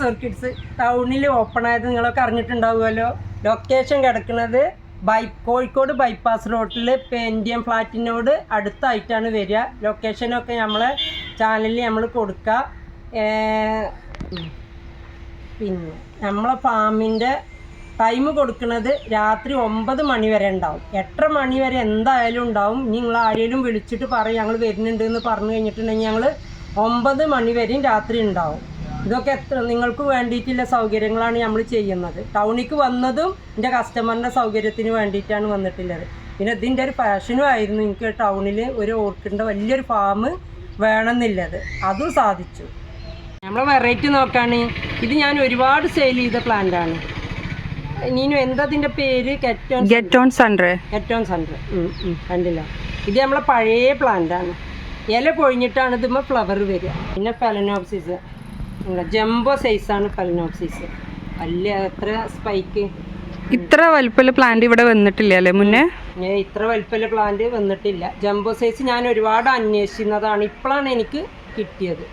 Shaz orchids ടൗണിൽ open ആയത് നിങ്ങളൊക്കെ അറിഞ്ഞിട്ടുണ്ടാവുമല്ലോ. ലൊക്കേഷൻ കിടക്കുന്നത് ബൈ കോഴിക്കോട് ബൈപ്പാസ് റോഡിൽ പെൻഡിയം ഫ്ലാറ്റിനോട് അടുത്തായിട്ടാണ് വരിക. ലൊക്കേഷനൊക്കെ നമ്മളെ ചാനലിൽ നമ്മൾ കൊടുക്കുക. പിന്നെ നമ്മളെ ഫാമിന്റെ ടൈം കൊടുക്കുന്നത് രാത്രി ഒമ്പത് മണി വരെ ഉണ്ടാവും. എട്ടര മണി വരെ എന്തായാലും ഉണ്ടാവും. നിങ്ങൾ ആരെങ്കിലും വിളിച്ചിട്ട് പറയും ഞങ്ങൾ വരുന്നുണ്ട് എന്ന് പറഞ്ഞു കഴിഞ്ഞിട്ടുണ്ടെങ്കിൽ ഞങ്ങൾ ഒമ്പത് മണി വരെയും രാത്രി ഉണ്ടാവും. ഇതൊക്കെ എത്ര നിങ്ങൾക്ക് വേണ്ടിയിട്ടുള്ള സൗകര്യങ്ങളാണ് നമ്മൾ ചെയ്യുന്നത്. ടൗണിക്ക് വന്നതും എന്റെ കസ്റ്റമറിന്റെ സൗകര്യത്തിന് വേണ്ടിയിട്ടാണ് വന്നിട്ടുള്ളത്. പിന്നെ ഇതിന്റെ ഒരു പാഷനും ആയിരുന്നു എനിക്ക് ടൗണിൽ ഒരു ഓർക്കിഡിന്റെ വലിയൊരു ഫാം വേണമെന്നുള്ളത്. അതും സാധിച്ചു. നമ്മൾ വെറൈറ്റി നോക്കാണ്. ഇത് ഞാൻ ഒരുപാട് സെയിൽ ചെയ്ത പ്ലാന്റ് ആണ്. നീനു എന്താ ഇതിന്റെ പേര്? കെറ്റോൺ ഓൺ സൺഡേ കെറ്റോൺ സെന്റർ കണ്ടില്ല. ഇത് നമ്മളെ പഴയ പ്ലാന്റ് ആണ്. ഇല പൊഴിഞ്ഞിട്ടാണ് ഇതുമ്പോൾ ഫ്ലവർ വരിക. പിന്നെ ഫെലനോപ്സിസ് ജംബോ സൈസാണ് ഫലനോപ്സിസ് വലിയ എത്ര സ്പൈക്ക് ഇത്ര വലുപ്പല്ല പ്ലാന്റ് ഇവിടെ വന്നിട്ടില്ല അല്ലേ മുന്നേ? ഞാൻ ഇത്ര വലുപ്പല്ല പ്ലാന്റ് വന്നിട്ടില്ല. ജംബോ സൈസ് ഞാൻ ഒരുപാട് അന്വേഷിക്കുന്നതാണ് ഇപ്പോഴാണ് എനിക്ക് കിട്ടിയത്.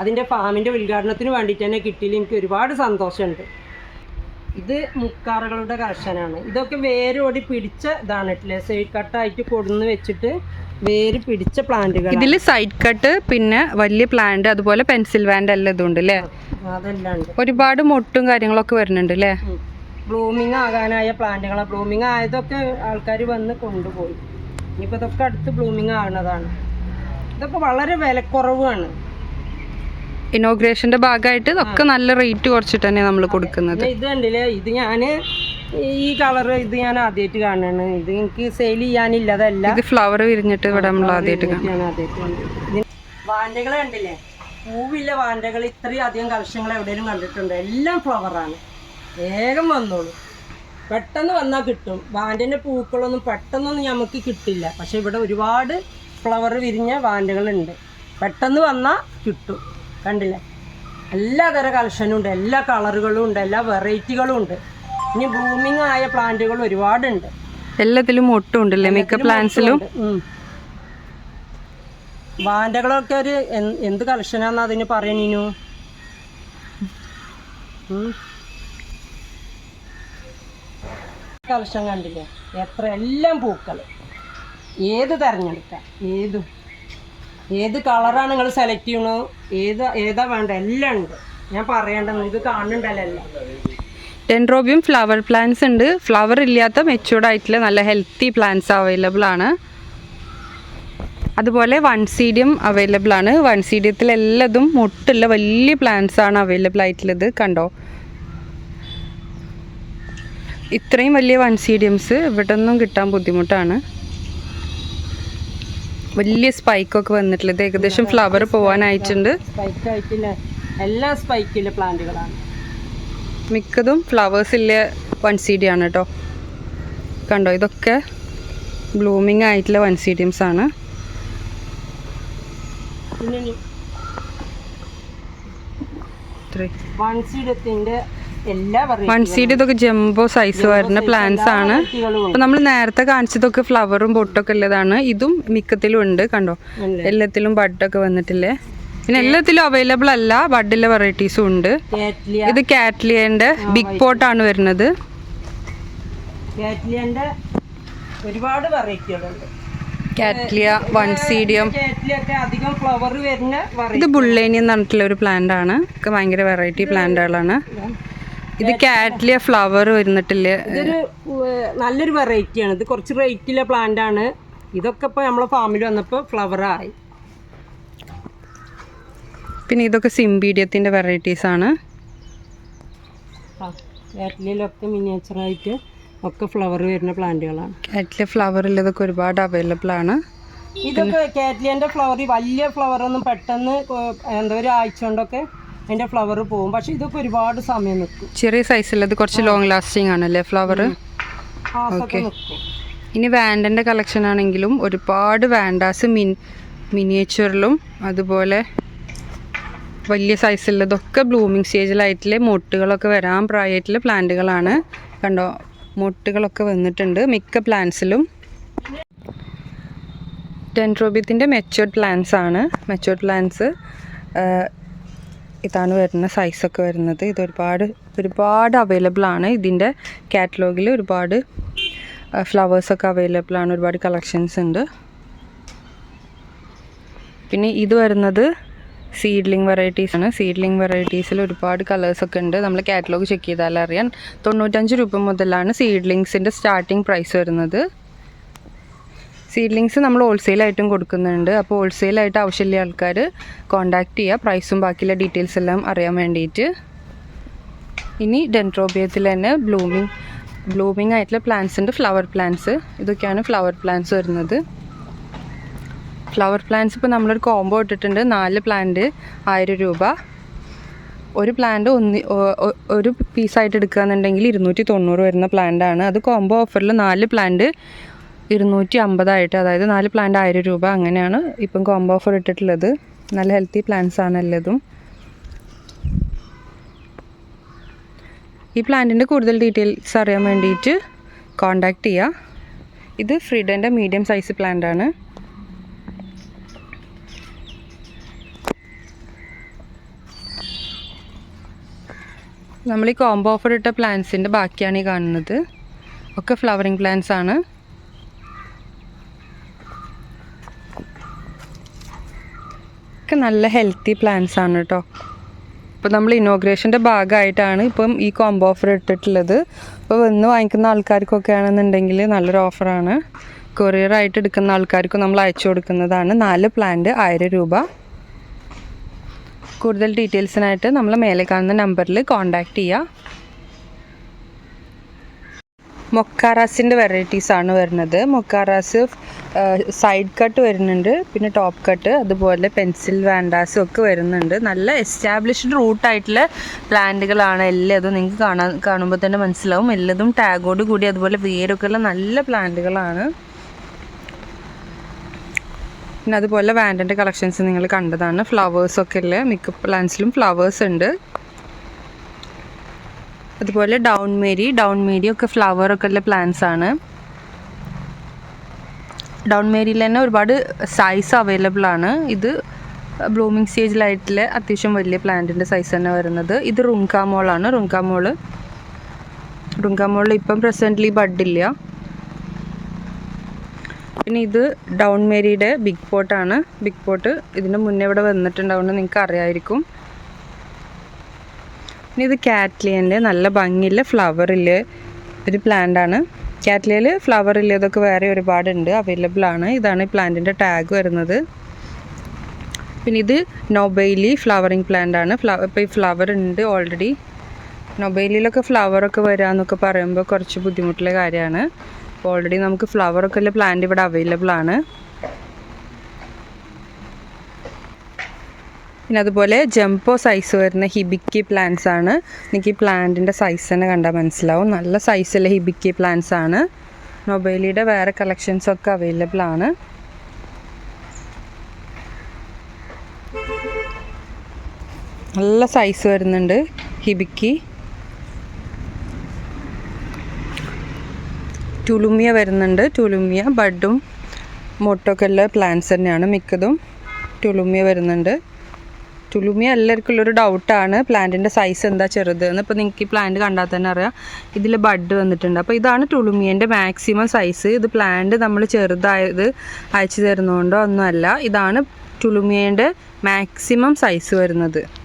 അതിന്റെ ഫാമിന്റെ ഉദ്ഘാടനത്തിന് വേണ്ടിയിട്ട് തന്നെ കിട്ടിയതിൽ എനിക്ക് ഒരുപാട് സന്തോഷമുണ്ട്. ഇത് മുക്കാറുകളുടെ കർഷനാണ് ഇതൊക്കെ വേരോടി പിടിച്ച ഇതാണ്. ഇട്ടില്ലേ? സൈഡ് കട്ടായിട്ട് കൊടുന്ന് വെച്ചിട്ട് വേര് പിടിച്ച പ്ലാന്റുകൾ ഇതിൽ സൈഡ് കട്ട് പിന്നെ വലിയ പ്ലാന്റ് അതുപോലെ പെൻസിൽ വാൻഡ് എല്ലാം ഇതുണ്ട് അല്ലേ അതെല്ലാം ഒരുപാട് മൊട്ടും കാര്യങ്ങളൊക്കെ വരുന്നുണ്ട് അല്ലേ ബ്ലൂമിങ് ആകാനായ പ്ലാന്റുകളാണ് ബ്ലൂമിങ് ആയതൊക്കെ ആൾക്കാർ വന്ന് കൊണ്ടുപോയി. ഇനിയിപ്പോൾ ഇതൊക്കെ അടുത്ത് ബ്ലൂമിങ് ആകുന്നതാണ് ഇതൊക്കെ വളരെ വിലക്കുറവാണ്. ഇനോഗ്രേഷന്റെ ഭാഗമായിട്ട് ഇതൊക്കെ നല്ല റേറ്റ് കുറച്ചിട്ട് തന്നെ നമ്മൾ കൊടുക്കുന്നത്. ഇത് കണ്ടില്ലേ? ഇത് ഞാൻ ഈ കളർ ഇത് ഞാൻ ആദ്യമായിട്ട് കാണുകയാണ് ഇത് എനിക്ക് സെയിൽ ചെയ്യാനില്ലതല്ല. ഇത് ഫ്ലവർ വിരിഞ്ഞിട്ട് ഇവിടെ നമ്മൾ ആദ്യമായിട്ട് വാൻഡകൾ കണ്ടില്ലേ? പൂവില്ല വാൻഡകൾ ഇത്രയും അധികം കളക്ഷങ്ങൾ എവിടെയും കണ്ടിട്ടുണ്ട്. എല്ലാം ഫ്ലവറാണ് വേഗം വന്നോളൂ. പെട്ടെന്ന് വന്നാൽ കിട്ടും. വാൻഡിന്റെ പൂക്കളൊന്നും പെട്ടെന്നൊന്നും നമുക്ക് കിട്ടില്ല. പക്ഷെ ഇവിടെ ഒരുപാട് ഫ്ലവർ വിരിഞ്ഞ വാൻഡകളുണ്ട് പെട്ടെന്ന് വന്നാൽ കിട്ടും. കണ്ടില്ലേ? എല്ലാ തര കളക്ഷനും ഉണ്ട് എല്ലാ കളറുകളും ഉണ്ട്. എല്ലാ വെറൈറ്റികളും ഉണ്ട്. ഇനി ബ്ലൂമിങ് ആയ പ്ലാന്റുകൾ ഒരുപാടുണ്ട്. എല്ലാത്തിലും ഒട്ടുണ്ട് ഉണ്ടല്ലേ മിക്ക പ്ലാന്റ്സിലും. വാൻഡകളൊക്കെ ഒരു എന്ത് എന്ത് കളക്ഷനാന്ന് അതിന് പറയണീനു കളക്ഷൻ കണ്ടില്ലേ? എത്ര എല്ലാം പൂക്കൾ. ഏത് തിരഞ്ഞെടുക്കാം? ഏതും. ഏത് കളറാണ് നിങ്ങൾ സെലക്ട് ചെയ്യണോ ഏത് ഏതാ വേണ്ട എല്ലാം ഉണ്ട്. ഞാൻ പറയേണ്ടത് ഇത് കാണുന്നുണ്ടല്ലോ എല്ലാം. ഡെൻഡ്രോബിയം ഫ്ലവർ പ്ലാന്റ്സ് ഉണ്ട്. ഫ്ലവർ ഇല്ലാത്ത മെച്ചൂർഡ് ആയിട്ടുള്ള നല്ല ഹെൽത്തി പ്ലാന്റ്സ് അവൈലബിൾ ആണ്. അതുപോലെ വൺ സീഡിയം അവൈലബിൾ ആണ്. വൺ സീഡിയത്തിൽ എല്ലാതും മുട്ടുള്ള വലിയ പ്ലാന്റ്സ് ആണ് അവൈലബിൾ ആയിട്ടുള്ളത് കണ്ടോ? ഇത്രയും വലിയ വൺ സീഡിയംസ് ഇവിടെ ഒന്നും കിട്ടാൻ ബുദ്ധിമുട്ടാണ്. വലിയ സ്പൈക്കൊക്കെ വന്നിട്ടുള്ളത്. ഏകദേശം ഫ്ലവർ ആയിട്ടില്ല? എല്ലാ സ്പൈക്കിലെ പ്ലാന്റുകളാണ് മിക്കതും ഫ്ലവേഴ്സില്ല വൺ സി ഡി ആണ് കേട്ടോ കണ്ടോ? ഇതൊക്കെ ബ്ലൂമിങ് ആയിട്ടുള്ള വൺ സീഡിയംസ് ആണ്. വൺ സീഡ് ഇതൊക്കെ ജംബോ സൈസ് വരുന്ന പ്ലാന്റ്സ് ആണ്. അപ്പൊ നമ്മൾ നേരത്തെ കാണിച്ചതൊക്കെ ഫ്ലവറും പൊട്ടൊക്കെ ഉള്ളതാണ്. ഇതും മിക്കത്തിലും ഉണ്ട് കണ്ടോ? എല്ലാത്തിലും ബഡൊക്കെ വന്നിട്ടില്ലേ? പിന്നെ എല്ലാത്തിലും അവൈലബിൾ അല്ല. ബഡിലെ വെറൈറ്റീസും ഉണ്ട്. ഇത് കാറ്റ്ലിയന്റെ ബിഗ് പോട്ട് ആണ് വരുന്നത്. ഒരുപാട് വെറൈറ്റികളുണ്ട് കാറ്റ്ലിയ വൺ സീഡിയം ഇത് ബുള്ളേനി എന്ന് പറഞ്ഞിട്ടുള്ള ഒരു പ്ലാന്റ് ആണ്. ഒക്കെ ഭയങ്കര വെറൈറ്റി പ്ലാന്റുകളാണ് ഇത് കാറ്റ്ലിയ ഫ്ലവർ വരുന്നിട്ടില്ല? നല്ലൊരു വെറൈറ്റിയാണ് ഇത് കുറച്ച് റേറ്റിലെ പ്ലാന്റ് ആണ്. ഇതൊക്കെ ഇപ്പോൾ നമ്മളെ ഫാമിൽ വന്നപ്പോൾ ഫ്ലവർ ആയി. പിന്നെ ഇതൊക്കെ സിംബീഡിയത്തിന്റെ വെറൈറ്റീസ് ആണ്. കാറ്റ്ലിയിലൊക്കെ മിനിയേച്ചറായിട്ട് ഒക്കെ ഫ്ലവർ വരുന്ന പ്ലാന്റുകളാണ്. കാറ്റിലെ ഫ്ലവർ ഉള്ളതൊക്കെ ഒരുപാട് അവൈലബിൾ ആണ്. ഇതൊക്കെ കാറ്റ്ലിയന്റെ ഫ്ലവർ വലിയ ഫ്ലവർ ഒന്നും പെട്ടെന്ന് എന്താ ഒരു ആഴ്ച കൊണ്ടൊക്കെ അതിന്റെ ഫ്ലവർ പോകും പക്ഷെ ഇതൊക്കെ ഒരുപാട് സമയം നിൽക്കും ചെറിയ സൈസിലത് കുറച്ച് ലോങ് ലാസ്റ്റിംഗ് ആണല്ലേ ഫ്ലവർ ഓക്കെ ഇനി വാൻഡന്റെ കളക്ഷൻ ആണെങ്കിലും ഒരുപാട് വാൻഡാസ് മിൻ മിനിയേച്ചറിലും അതുപോലെ വലിയ സൈസുള്ളതൊക്കെ ബ്ലൂമിങ് സ്റ്റേജിലായിട്ടുള്ള മൊട്ടുകളൊക്കെ വരാൻ പ്രായമായിട്ടുള്ള പ്ലാന്റുകളാണ് കണ്ടോ മൊട്ടുകളൊക്കെ വന്നിട്ടുണ്ട് മിക്ക പ്ലാന്റ്സിലും ഡെൻട്രോബിയത്തിന്റെ മെച്ചോർഡ് പ്ലാന്റ്സ് ആണ്. മെച്ചോർഡ് പ്ലാന്റ്സ് ഇതാണ് വരുന്ന സൈസൊക്കെ വരുന്നത്. ഇത് ഒരുപാട് ഒരുപാട് അവൈലബിൾ ആണ്. ഇതിന്റെ കാറ്റലോഗിൽ ഒരുപാട് ഫ്ലവേഴ്സൊക്കെ അവൈലബിൾ ആണ്. ഒരുപാട് കളക്ഷൻസ് ഉണ്ട്. പിന്നെ ഇത് വരുന്നത് സീഡ്ലിംഗ് വെറൈറ്റീസ് ആണ്. സീഡ്ലിംഗ് വെറൈറ്റീസിൽ ഒരുപാട് കളേഴ്സ് ഒക്കെ ഉണ്ട്. നമ്മൾ കാറ്റലോഗ് ചെക്ക് ചെയ്താൽ അറിയാൻ തൊണ്ണൂറ്റഞ്ച് രൂപ മുതലാണ് സീഡ്ലിങ്സിന്റെ സ്റ്റാർട്ടിംഗ് പ്രൈസ് വരുന്നത്. സീഡ്ലിങ്സ് നമ്മൾ ഹോൾസെയിലായിട്ടും കൊടുക്കുന്നുണ്ട്. അപ്പോൾ ഹോൾസെയിലായിട്ട് ആവശ്യമില്ല ആൾക്കാർ കോൺടാക്ട് ചെയ്യുക പ്രൈസും ബാക്കിയുള്ള ഡീറ്റെയിൽസ് എല്ലാം അറിയാൻ വേണ്ടിയിട്ട്. ഇനി ഡെൻട്രോബിയത്തിൽ തന്നെ ബ്ലൂമിങ് ബ്ലൂമിങ് ആയിട്ടുള്ള പ്ലാന്റ്സ് ഉണ്ട്. ഫ്ലവർ പ്ലാന്റ്സ് ഇതൊക്കെയാണ് ഫ്ലവർ പ്ലാന്റ്സ് വരുന്നത്. ഫ്ലവർ പ്ലാന്റ്സ് ഇപ്പോൾ നമ്മളൊരു കോംബോ ഇട്ടിട്ടുണ്ട്. നാല് പ്ലാന്റ് ആയിരം രൂപ. ഒരു പ്ലാന്റ് ഒന്ന് ഒരു പീസായിട്ട് എടുക്കുകയെന്നുണ്ടെങ്കിൽ ഇരുന്നൂറ്റി തൊണ്ണൂറ് വരുന്ന പ്ലാന്റ് ആണ്. അത് കോംബോ ഓഫറിൽ നാല് പ്ലാന്റ് ഇരുന്നൂറ്റി അമ്പതായിട്ട് അതായത് നാല് പ്ലാന്റ് ആയിരം രൂപ അങ്ങനെയാണ് ഇപ്പം കോംബോ ഓഫർ ഇട്ടിട്ടുള്ളത്. നല്ല ഹെൽത്തി പ്ലാന്റ്സ് ആണ് എല്ലതും. ഈ പ്ലാന്റിന്റെ കൂടുതൽ ഡീറ്റെയിൽസ് അറിയാൻ വേണ്ടിയിട്ട് കോണ്ടാക്ട് ചെയ്യുക ഇത് ഫ്രീഡന്റെ മീഡിയം സൈസ് പ്ലാന്റ് ആണ്. നമ്മൾ ഈ കോംബോ ഓഫർ ഇട്ട പ്ലാന്റ്സിന്റെ ബാക്കിയാണ് ഈ കാണുന്നത്. ഒക്കെ ഫ്ലവറിങ് പ്ലാന്റ്സ് ആണ്. ഒക്കെ നല്ല ഹെൽത്തി പ്ലാന്റ്സ് ആണ് കേട്ടോ ഇപ്പോൾ നമ്മൾ ഇനോഗ്രേഷന്റെ ഭാഗമായിട്ടാണ് ഇപ്പം ഈ കോംബോ ഓഫർ ഇട്ടിട്ടുള്ളത്. ഇപ്പോൾ വന്ന് വാങ്ങിക്കുന്ന ആൾക്കാർക്കൊക്കെ ആണെന്നുണ്ടെങ്കിൽ നല്ലൊരു ഓഫറാണ് കൊറിയറായിട്ട് എടുക്കുന്ന ആൾക്കാർക്കും നമ്മൾ അയച്ചു കൊടുക്കുന്നതാണ്. നാല് പ്ലാന്റ് ആയിരം രൂപ. കൂടുതൽ ഡീറ്റെയിൽസിനായിട്ട് നമ്മൾ മേലെ കാണുന്ന നമ്പറിൽ കോൺടാക്റ്റ് ചെയ്യുക മൊക്കാറാസിന്റെ ആണ് വരുന്നത്. മൊക്കാറാസ് സൈഡ് കട്ട് വരുന്നുണ്ട് പിന്നെ ടോപ്പ് കട്ട് അതുപോലെ പെൻസിൽ വാൻഡാസും ഒക്കെ വരുന്നുണ്ട്. നല്ല എസ്റ്റാബ്ലിഷ്ഡ് റൂട്ടായിട്ടുള്ള പ്ലാന്റുകളാണ് എല്ലാതും. നിങ്ങൾക്ക് കാണാൻ കാണുമ്പോൾ തന്നെ മനസ്സിലാവും. എല്ലാതും ടാഗോട് കൂടി അതുപോലെ വേരൊക്കെയുള്ള നല്ല പ്ലാന്റുകളാണ്. പിന്നെ അതുപോലെ വാൻഡന്റെ കളക്ഷൻസ് നിങ്ങൾ കണ്ടതാണ്. ഫ്ലവേഴ്സൊക്കെ ഉള്ള മിക്ക പ്ലാന്റ്സിലും ഫ്ലവേഴ്സ് ഉണ്ട്. അതുപോലെ ഡൗൺ മേരി ഡൗൺ മേരി ഒക്കെ ഫ്ലവർ ഒക്കെ ഉള്ള പ്ലാന്റ്സ് ആണ്. ഡൗൺ മേരിയിൽ തന്നെ ഒരുപാട് സൈസ് അവൈലബിൾ ആണ്. ഇത് ബ്ലൂമിങ് സ്റ്റേജിലായിട്ടുള്ള അത്യാവശ്യം വലിയ പ്ലാന്റിന്റെ സൈസ് തന്നെ വരുന്നത്. ഇത് റുങ്കാമോളാണ് റുങ്കാമോൾ റുങ്കാമോളിൽ ഇപ്പം പ്രസന്റ്ലി ബഡില്ല പിന്നെ ഇത് ഡൗൺ മേരിയുടെ ബിഗ് പോട്ടാണ്. ബിഗ് പോട്ട് ഇതിന് മുന്നേ ഇവിടെ വന്നിട്ടുണ്ടാവുമെന്ന് നിങ്ങൾക്ക് അറിയായിരിക്കും പിന്നെ ഇത് കാറ്റ്ലിയന്റെ നല്ല ഭംഗിയുള്ള ഫ്ലവറിൽ ഒരു പ്ലാന്റാണ്. കാറ്റ്ലിയയിൽ ഇതൊക്കെ ഇല്ലതൊക്കെ വേറെ ഒരുപാടുണ്ട്. അവൈലബിൾ ആണ്. ഇതാണ് ഈ പ്ലാന്റിന്റെ ടാഗ് വരുന്നത്. പിന്നെ ഇത് നൊബൈലി ഫ്ലവറിങ് പ്ലാന്റ് ആണ് ഫ്ലവർ ഇപ്പോൾ ഈ ഫ്ലവർ ഉണ്ട് ഓൾറെഡി. നൊബൈലിയിലൊക്കെ ഫ്ലവറൊക്കെ വരാമെന്നൊക്കെ പറയുമ്പോൾ കുറച്ച് ബുദ്ധിമുട്ടുള്ള കാര്യമാണ്. അപ്പോൾ ഓൾറെഡി നമുക്ക് ഫ്ലവറൊക്കെ ഉള്ള പ്ലാന്റ് ഇവിടെ അവൈലബിൾ ആണ്. പിന്നെ അതുപോലെ ജംപോ സൈസ് വരുന്ന ഹിബിക്കി പ്ലാന്റ്സ് ആണ്. എനിക്ക് ഈ പ്ലാന്റിന്റെ സൈസ് തന്നെ കണ്ടാൽ മനസ്സിലാവും. നല്ല സൈസുള്ള ഹിബിക്കി പ്ലാന്റ്സ് ആണ്. മൊബൈലിയുടെ വേറെ കളക്ഷൻസ് ഒക്കെ അവൈലബിൾ ആണ്. നല്ല സൈസ് വരുന്നുണ്ട് ഹിബിക്കി ടുലുമിയ വരുന്നുണ്ട്. ടുലുമിയ ബഡും മൊട്ടൊക്കെ ഉള്ള പ്ലാന്റ്സ് തന്നെയാണ് മിക്കതും. ടുലുമിയ വരുന്നുണ്ട്. ടുലുമിയ എല്ലാവർക്കും ഉള്ളൊരു ഡൗട്ടാണ് പ്ലാന്റിന്റെ സൈസ് എന്താ ചെറുത് എന്ന് ഇപ്പോൾ നിങ്ങൾക്ക് ഈ പ്ലാന്റ് കണ്ടാൽ തന്നെ അറിയാം. ഇതിൽ ബഡ് വന്നിട്ടുണ്ട്. അപ്പോൾ ഇതാണ് ടുലുമിയന്റെ മാക്സിമം സൈസ് ഇത് പ്ലാന്റ് നമ്മൾ ചെറുതായത് അയച്ചു തരുന്നതുകൊണ്ടോ ഒന്നുമല്ല. ഇതാണ് ടുലുമിയന്റെ മാക്സിമം സൈസ് വരുന്നത്.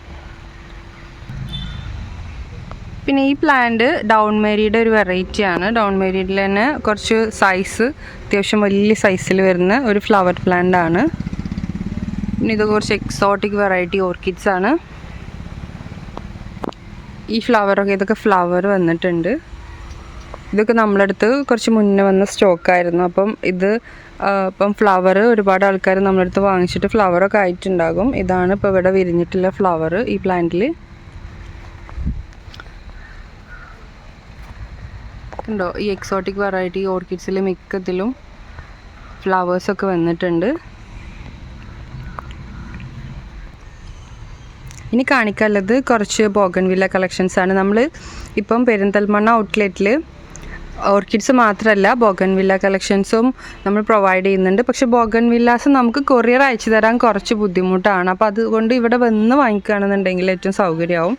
പിന്നെ ഈ പ്ലാന്റ് ഡൗൺ മേരിയുടെ ഒരു വെറൈറ്റി ആണ്. ഡൗൺ മേരിയിൽ തന്നെ കുറച്ച് സൈസ് അത്യാവശ്യം വലിയ സൈസിൽ വരുന്ന ഒരു ഫ്ലവർ പ്ലാന്റ് ആണ്. പിന്നെ ഇത് കുറച്ച് എക്സോട്ടിക് വെറൈറ്റി ഓർക്കിഡ്സ് ആണ്. ഈ ഫ്ലവറൊക്കെ ഇതൊക്കെ ഫ്ലവർ വന്നിട്ടുണ്ട്. ഇതൊക്കെ നമ്മളടുത്ത് കുറച്ച് മുന്നേ വന്ന സ്റ്റോക്കായിരുന്നു അപ്പം ഇത് ഇപ്പം ഫ്ലവർ ഒരുപാട് ആൾക്കാർ നമ്മളടുത്ത് വാങ്ങിച്ചിട്ട് ഫ്ലവറൊക്കെ ആയിട്ടുണ്ടാകും. ഇതാണ് ഇപ്പോൾ ഇവിടെ വിരിഞ്ഞിട്ടുള്ള ഫ്ലവർ ഈ പ്ലാന്റിൽ ഉണ്ടോ ഈ എക്സോട്ടിക് വെറൈറ്റി ഓർക്കിഡ്സിൽ മിക്കത്തിലും ഫ്ലവേഴ്സൊക്കെ വന്നിട്ടുണ്ട്. ഇനി കാണിക്കാനുള്ളത് കുറച്ച് ബോഗൺവില്ല കളക്ഷൻസ് ആണ്. നമ്മൾ ഇപ്പം പെരിന്തൽമണ്ണ ഔട്ട്ലെറ്റിൽ ഓർക്കിഡ്സ് മാത്രമല്ല ബോഗൻ വില്ല കളക്ഷൻസും നമ്മൾ പ്രൊവൈഡ് ചെയ്യുന്നുണ്ട്. പക്ഷേ ബോഗൻ വില്ലാസ് നമുക്ക് കൊറിയർ അയച്ചു തരാൻ കുറച്ച് ബുദ്ധിമുട്ടാണ്. അപ്പോൾ അതുകൊണ്ട് ഇവിടെ വന്ന് വാങ്ങിക്കുകയാണെന്നുണ്ടെങ്കിൽ ഏറ്റവും സൗകര്യമാവും.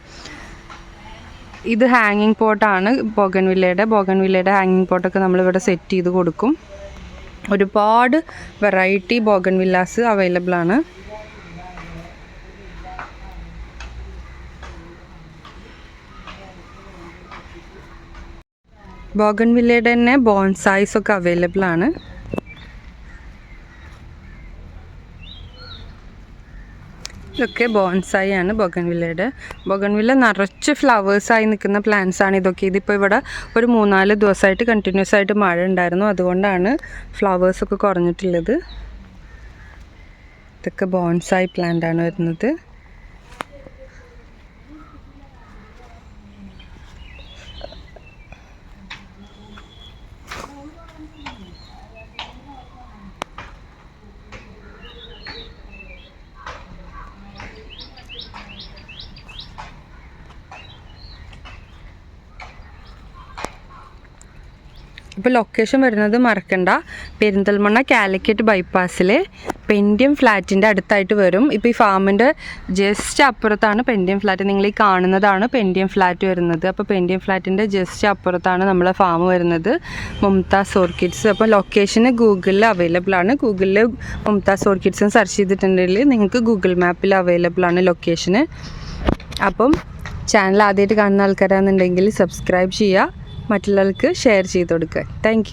ഇത് ഹാങ്ങിങ് പോട്ടാണ് ബോഗൻ വില്ലയുടെ ബോഗൻ വില്ലയുടെ ഹാങ്ങിങ് പോട്ടൊക്കെ നമ്മളിവിടെ സെറ്റ് ചെയ്ത് കൊടുക്കും. ഒരുപാട് വെറൈറ്റി ബോഗൻ വില്ലാസ് അവൈലബിൾ ആണ്. ബോഗൻ വില്ലയുടെ തന്നെ ബോൺസായ്സ് ഒക്കെ അവൈലബിൾ ആണ്. ഇതൊക്കെ ബോൺസായി ആണ് ബൊഗൻവില്ലയുടെ ബൊഗൻവില്ല നിറച്ച് ഫ്ലവേഴ്സായി നിൽക്കുന്ന പ്ലാന്റ്സ് ആണ് ഇതൊക്കെ. ഇതിപ്പോൾ ഇവിടെ ഒരു മൂന്നാൽ ദിവസമായിട്ട് കണ്ടിന്യൂസ് ആയിട്ട് മഴ ഉണ്ടായിരുന്നു. അതുകൊണ്ടാണ് ഫ്ലവേഴ്സ് ഒക്കെ കുറഞ്ഞിട്ടുള്ളത്. ഇതൊക്കെ ബോൺസായി പ്ലാന്റ് ആണ് വരുന്നത്. ഇപ്പോൾ ലൊക്കേഷൻ വരുന്നത് മറക്കണ്ട. പെരിന്തൽമണ്ണ കാലിക്കറ്റ് ബൈപ്പാസിൽ പെൻഡിയം ഫ്ലാറ്റിന്റെ അടുത്തായിട്ട് വരും. ഇപ്പോൾ ഈ ഫാമിന്റെ ജസ്റ്റ് അപ്പുറത്താണ് പെൻഡിയം ഫ്ലാറ്റ് നിങ്ങൾ ഈ കാണുന്നതാണ് പെൻഡിയം ഫ്ലാറ്റ് വരുന്നത്. അപ്പോൾ പെൻഡിയം ഫ്ലാറ്റിന്റെ ജസ്റ്റ് അപ്പുറത്താണ് നമ്മളെ ഫാം വരുന്നത്. മുംതാസ് ഓർക്കിഡ്സ് അപ്പോൾ ലൊക്കേഷന് ഗൂഗിളിൽ അവൈലബിൾ ആണ്. ഗൂഗിളിൽ മുംതാസ് ഓർക്കിഡ്സും സെർച്ച് ചെയ്തിട്ടുണ്ടെങ്കിൽ നിങ്ങൾക്ക് ഗൂഗിൾ മാപ്പിൽ അവൈലബിൾ ആണ് ലൊക്കേഷന് അപ്പം ചാനൽ ആദ്യമായിട്ട് കാണുന്ന ആൾക്കാരാണെന്നുണ്ടെങ്കിൽ സബ്സ്ക്രൈബ് ചെയ്യുക. മറ്റുള്ളവർക്ക് ഷെയർ ചെയ്ത് കൊടുക്കുക. താങ്ക്